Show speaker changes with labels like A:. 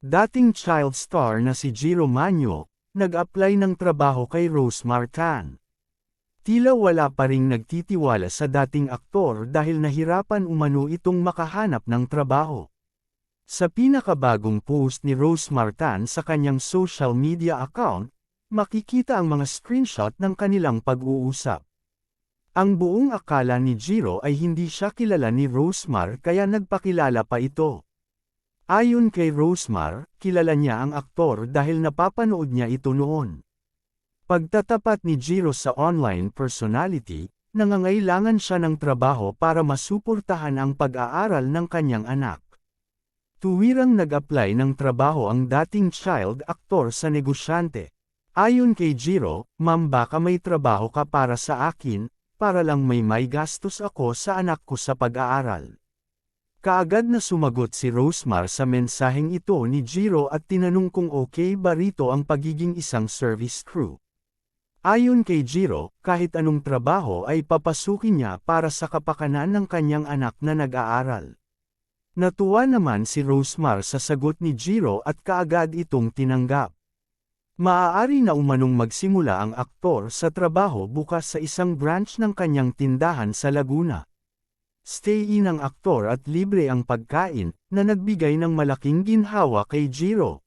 A: Dating child star na si Jiro Manyo, nag-apply ng trabaho kay Rose Martan. Tila wala pa ring nagtitiwala sa dating aktor dahil nahirapan umano itong makahanap ng trabaho. Sa pinakabagong post ni Rose Martan sa kanyang social media account, makikita ang mga screenshot ng kanilang pag-uusap. Ang buong akala ni Jiro ay hindi siya kilala ni Rosemar kaya nagpakilala pa ito. Ayon kay Rosemar, kilala niya ang aktor dahil napapanood niya ito noon. Pagtatapat ni Jiro sa online personality, nangangailangan siya ng trabaho para masuportahan ang pag-aaral ng kanyang anak. Tuwirang nag-apply ng trabaho ang dating child actor sa negosyante. Ayon kay Jiro, Ma'am baka may trabaho ka para sa akin, para lang may may gastos ako sa anak ko sa pag-aaral. Kaagad na sumagot si Rosemar sa mensaheng ito ni Jiro at tinanong kung okay ba rito ang pagiging isang service crew. Ayon kay Jiro, kahit anong trabaho ay papasukin niya para sa kapakanan ng kanyang anak na nag-aaral. Natuwa naman si Rosemar sa sagot ni Jiro at kaagad itong tinanggap. Maaari na umanong magsimula ang aktor sa trabaho bukas sa isang branch ng kanyang tindahan sa Laguna. Stay-in ang aktor at libre ang pagkain, na nagbigay ng malaking ginhawa kay Jiro.